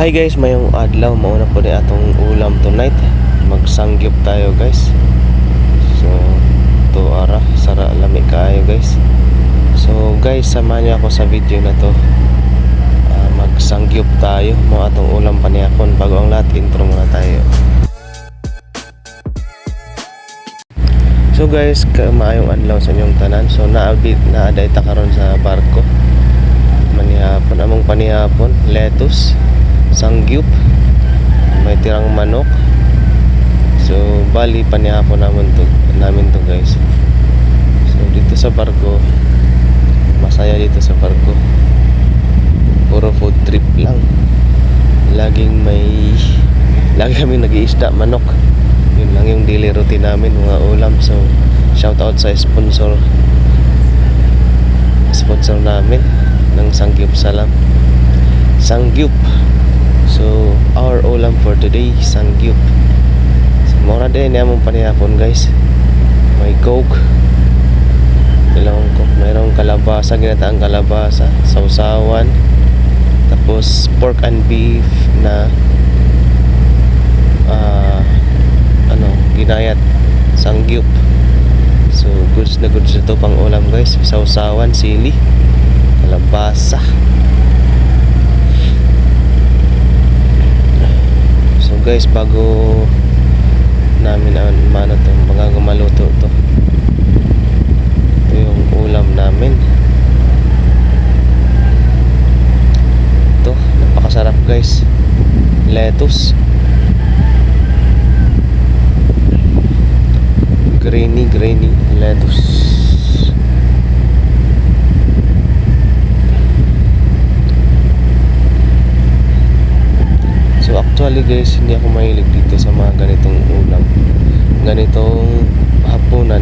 Hi guys, mayong adlaw mauna po ni atong ulam tonight. Magsangyup tayo guys. So, to ara sara lami kaayo guys. So guys, samahan niyo ako sa video na to. Ah, magsangyup tayo mo atong ulam paniyakon bago ang lahat intro muna tayo. So guys, maayong adlaw sa inyong tanan. So naabit na aday ta karon sa barko. Manihapon among panihapon, lettuce, sangyup, may tirang manok. So bali panihapon naman to, namin to guys. So dito sa barko, masaya dito sa barko. Puro food trip lang. Laging may lagi kami nag-iisda manok. Yun lang yung daily routine namin mga ulam. So shout out sa sponsor sponsor namin ng Sangyup Salam. Sangyup. So our ulam for today Sangyup. So, mura din niya mong panihapon guys. May coke. Dalawang coke. Mayroong kalabasa, ginataang kalabasa, sausawan. Tapos pork and beef na ah ano, ginayat sangyup. So goods na goods ito pang ulam guys. Sausawan, sili, kalabasa. So guys, bago namin ang mano to, bago maluto to. Ito yung ulam namin. Ito, napakasarap guys. Lettuce. Grainy, grainy lettuce. So actually guys, hindi ako mahilig dito sa mga ganitong ulam. Ganitong hapunan.